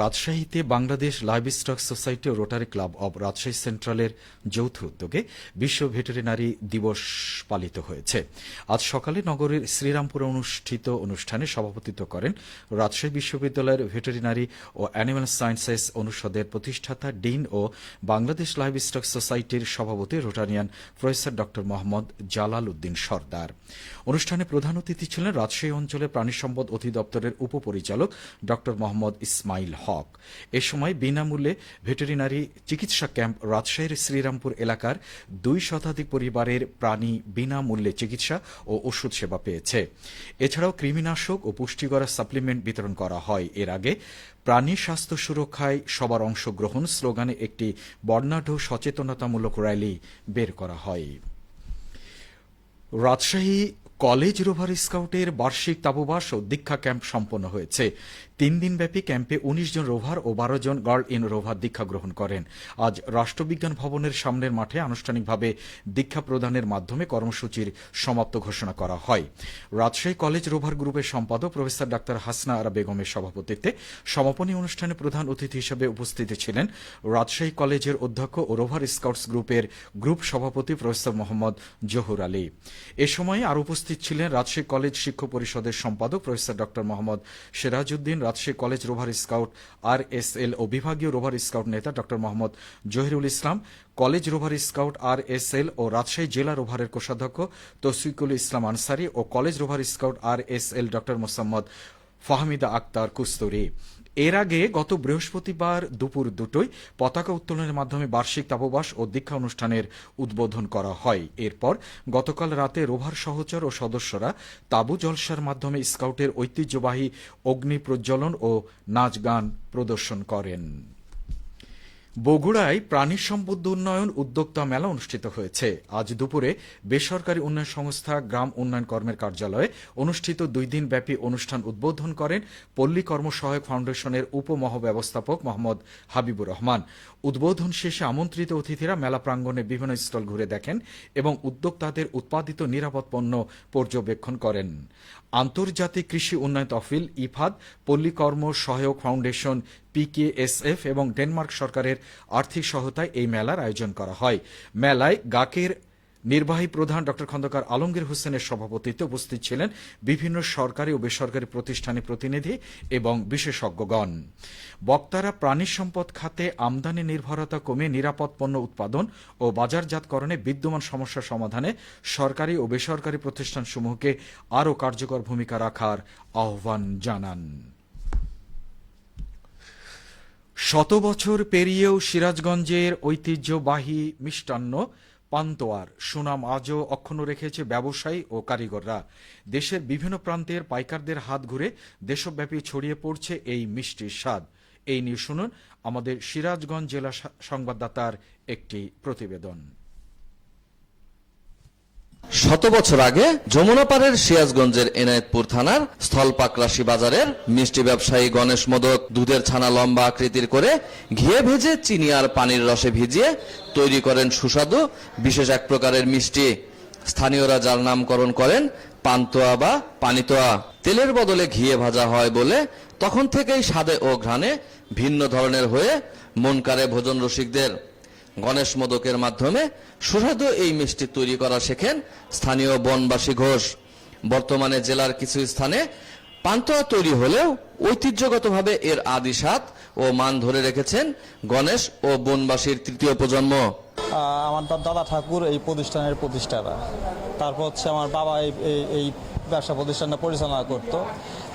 রাজশাহীতে Bangladesh live stock society ও rotary club of Rajshahi সেন্ট্রালের যৌথ উদ্যোগে বিশ্ব ভেটেরিনারি দিবস পালিত হয়েছে। আজ সকালে নগরের শ্রীরামপুরে অনুষ্ঠিত অনুষ্ঠানে সভাপতিত্ব করেন রাজশাহী বিশ্ববিদ্যালয়ের ভেটেরিনারি ও অ্যানিমাল সায়েন্সেস অনুষদের প্রতিষ্ঠাতা ডিন ও বাংলাদেশ লাইভ স্টক সোসাইটির সভাপতি রোটারিয়ান প্রফেসর ড মোহাম্মদ জালাল উদ্দিন সর্দার। অনুষ্ঠানে প্রধান অতিথি ছিলেন রাজশাহী অঞ্চলের প্রাণী সম্পদ অধিদপ্তরের উপপরিচালক ড মোহাম্মদ ইসমাইল হক। এ সময় বিনামূল্যে ভেটেরিনারি চিকিৎসা ক্যাম্প রাজশাহীর শ্রীরামপুর এলাকার দুই শতাধিক পরিবারের প্রাণী বিনামূল্যে চিকিৎসা ও ওষুধ সেবা পেয়েছে। এছাড়াও কৃমিনাশক ও পুষ্টিকর সাপ্লিমেন্ট বিতরণ করা হয়। এর আগে প্রাণী স্বাস্থ্য সুরক্ষায় সবার অংশগ্রহণ স্লোগানে একটি বর্ণাঢ্য সচেতনতামূলক র্যালি বের করা হয়। রাজশাহী কলেজ রোভার স্কাউটের বার্ষিক তাবুবাস ও দীক্ষা ক্যাম্প সম্পন্ন হয়েছে। তিন দিনব্যাপী ক্যাম্পে উনিশ জন রোভার ও বারো জন গার্ল ইন রোভার দীক্ষা গ্রহণ করেন। আজ রাষ্ট্রবিজ্ঞান ভবনের সামনের মাঠে আনুষ্ঠানিকভাবে দীক্ষা প্রদানের মাধ্যমে কর্মসূচির সমাপ্ত ঘোষণা করা হয়। রাজশাহী কলেজ রোভার গ্রুপের সম্পাদক প্রফেসর ডাক্তার হাসনা আরা বেগমের সভাপতিত্বে সমাপনী অনুষ্ঠানে প্রধান অতিথি হিসেবে উপস্থিত ছিলেন রাজশাহী কলেজের অধ্যক্ষ ও রোভার স্কাউটস গ্রুপের গ্রুপ সভাপতি প্রফেসর মোহাম্মদ জহুর আলী। এ সময় আর উপস্থিত ছিলেন রাজশাহী কলেজ শিক্ষক পরিষদের সম্পাদক professor doctor Mohammad Sirajuddin, Rajshahi college rover scout R S L ও বিভাগীয় রোভার স্কাউট নেতা doctor Mohammad Zahirul Islam, college rover scout R S L ও রাজশাহী জেলা রোভারের কোষাধ্যক্ষ তসিকুল ইসলাম আনসারি ও college rover scout R S L doctor Mosammat Fahmida Akter Kasturi. এর আগে গত বৃহস্পতিবার দুপুর দুটোই পতাকা উত্তোলনের মাধ্যমে বার্ষিক তাপবাস ও দীক্ষা অনুষ্ঠানের উদ্বোধন করা হয়। এরপর গতকাল রাতে রোভার সহচর ও সদস্যরা তাবু জলসার মাধ্যমে স্কাউটের ঐতিহ্যবাহী অগ্নি প্রজ্বলন ও নাচ গান প্রদর্শন করেন। বগুড়ায় প্রাণী সম্পদ উন্নয়ন উদ্যোক্তা মেলা অনুষ্ঠিত হয়েছে। আজ দুপুরে বেসরকারি উন্নয়ন সংস্থা গ্রাম উন্নয়ন কর্মের কার্যালয়ে অনুষ্ঠিত দুই দিন ব্যাপী অনুষ্ঠান উদ্বোধন করেন পল্লী কর্মসহায়ক ফাউন্ডেশনের উপমহাব্যবস্থাপক মোহাম্মদ হাবিবুর রহমান। উদ্বোধন শেষে আমন্ত্রিত অতিথিরা মেলা প্রাঙ্গণে বিভিন্ন স্টল ঘুরে দেখেন এবং উদ্যোক্তাদের উৎপাদিত নিরাপদ পণ্য পর্যবেক্ষণ করেন। আন্তর্জাতিক কৃষি উন্নয়ন তহবিল, ইফাদ, পল্লীকর্ম সহায়ক ফাউন্ডেশন পিকেএসএফ এবং ডেনমার্ক সরকারের আর্থিক সহায়তায় এই মেলার আয়োজন করা হয়। মেলায় গাকের নির্বাহী প্রধান ড খন্দকার আলমগীর হোসেনের সভাপতিত্বে উপস্থিত ছিলেন বিভিন্ন সরকারি ও বেসরকারি প্রতিষ্ঠানের প্রতিনিধি এবং বিশেষজ্ঞগণ। বক্তারা প্রাণী সম্পদ খাতে আমদানি নির্ভরতা কমে নিরাপদ পণ্য উৎপাদন ও বাজারজাতকরণে বিদ্যমান সমস্যা সমাধানে সরকারি ও বেসরকারি প্রতিষ্ঠানসমূহকে আরও কার্যকর ভূমিকা রাখার আহ্বান জানান। শত বছর পেরিয়েও সিরাজগঞ্জের ঐতিহ্যবাহী মিষ্টান্ন পান্তোয়ার সুনাম আজও অক্ষুণ্ণ রেখেছে ব্যবসায়ী ও কারিগররা। দেশের বিভিন্ন প্রান্তের পাইকারদের হাত ঘুরে দেশব্যাপী ছড়িয়ে পড়ছে এই মিষ্টির স্বাদ। এই নিয়ে শুনুন আমাদের সিরাজগঞ্জ জেলা সংবাদদাতার একটি প্রতিবেদন। শত বছর আগে যমুনাপাড়ের সিরাজগঞ্জের এনায়েতপুর থানার স্থলপাকরাশি বাজারের মিষ্টি ব্যবসায়ী গণেশ মোদক দুধের ছানা লম্বা আকৃতির করে ঘিয়ে ভেজে চিনি আর পানির রসে ভিজিয়ে তৈরি করেন সুস্বাদু, বিশেষ এক প্রকারের মিষ্টি। স্থানীয়রা যার নামকরণ করেন পান্তোয়া বা পানিতোয়া। তেলের বদলে ঘিয়ে ভাজা হয় বলে তখন থেকেই স্বাদে ও ঘ্রাণে ভিন্ন ধরনের হয়ে মন কাড়ে ভোজন রসিকদের। গণেশ মোদকের মাধ্যমে সুস্বাদু এই মিষ্টি তৈরি করা শেখেন স্থানীয় বনবাসী ঘোষ। বর্তমানে জেলার কিছু স্থানে পান্তোয়া তৈরি হলেও ঐতিহ্যগতভাবে এর আদি স্বাদ ও মান ধরে রেখেছেন গণেশ ও বনবাসীর তৃতীয় প্রজন্ম। আমার দাদা ঠাকুর এই প্রতিষ্ঠানের প্রতিষ্ঠাতা। তারপর হচ্ছে আমার বাবা এই ব্যবসা প্রতিষ্ঠানটা পরিচালনা করতো।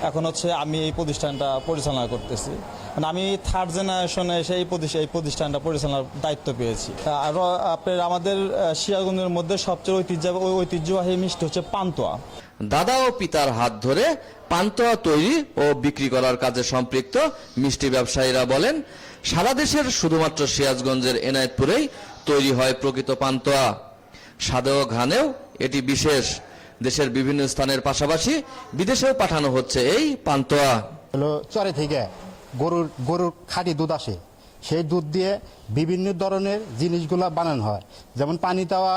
এখন হচ্ছে আমি এই প্রতিষ্ঠানটা পরিচালনা করতেছি। মানে আমি থার্ড জেনারেশনে এসে এই এই প্রতিষ্ঠানটা পরিচালনার দায়িত্ব পেয়েছি। আর আপনার আমাদের আহ, শিয়ালগঞ্জের মধ্যে সবচেয়ে ঐতিহ্য ঐতিহ্যবাহী মিষ্টি হচ্ছে পান্তোয়া। দাদা ও পিতার হাত ধরে পান্তোয়া তৈরি ও বিক্রি করার কাজে সম্পৃক্ত মিষ্টি ব্যবসায়ীরা বলেন সারা দেশের শুধুমাত্র সিরাজগঞ্জের এনায়েতপুরেই তৈরি হয় প্রকৃত পান্তোয়া। স্বাদে ও ঘ্রাণেও এটি বিশেষ। দেশের বিভিন্ন স্থানের পাশাপাশি বিদেশেও পাঠানো হচ্ছে এই পান্তোয়া। হলো চরে থেকে গরুর গরুর খাঁটি দুধ আসে। সেই দুধ দিয়ে বিভিন্ন ধরনের জিনিসগুলো বানানো হয়। যেমন পানি তাওয়া।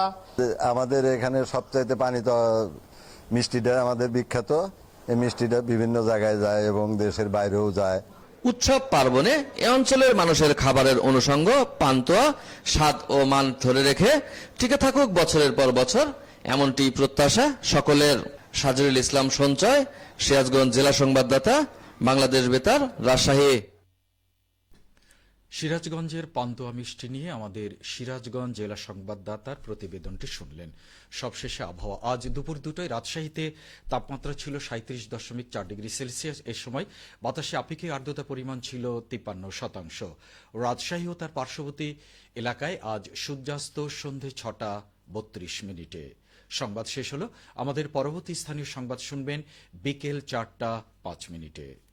আমাদের এখানে সবচাইতে পানি তো মিষ্টিটা আমাদের বিখ্যাত। এই মিষ্টিটা বিভিন্ন জায়গায় যায় এবং দেশের বাইরেও যায়। উৎসব পার্বণে এ অঞ্চলের মানুষের খাবারের অনুষঙ্গ, পান্তোয়া, স্বাদ ও মান ধরে রেখে টিকে থাকুক বছরের পর বছর, এমনটি প্রত্যাশা সকলের। সাজরুল ইসলাম সঞ্চয়, সিরাজগঞ্জ জেলা সংবাদদাতা, বাংলাদেশ বেতার, রাজশাহী। সিরাজগঞ্জের পান্তোয়া মিষ্টি নিয়ে আমাদের সিরাজগঞ্জ জেলা সংবাদদাতার প্রতিবেদনটি শুনলেন। সবশেষে আবহাওয়া। আজ দুপুর দুটোয় রাজশাহীতে তাপমাত্রা ছিল সাঁত্রিশ দশমিক চার ডিগ্রি সেলসিয়াস। এ সময় বাতাসে আপেক্ষিক আর্দ্রতা পরিমাণ ছিল তিপ্পান্ন শতাংশ। রাজশাহী ও তার পার্শ্ববর্তী এলাকায় আজ সূর্যাস্ত সন্ধে ছটা বত্রিশ মিনিটে। সংবাদ শেষ হলো। আমাদের পরবর্তী স্থানীয় সংবাদ শুনবেন বিকেল চারটা পাঁচ মিনিটে।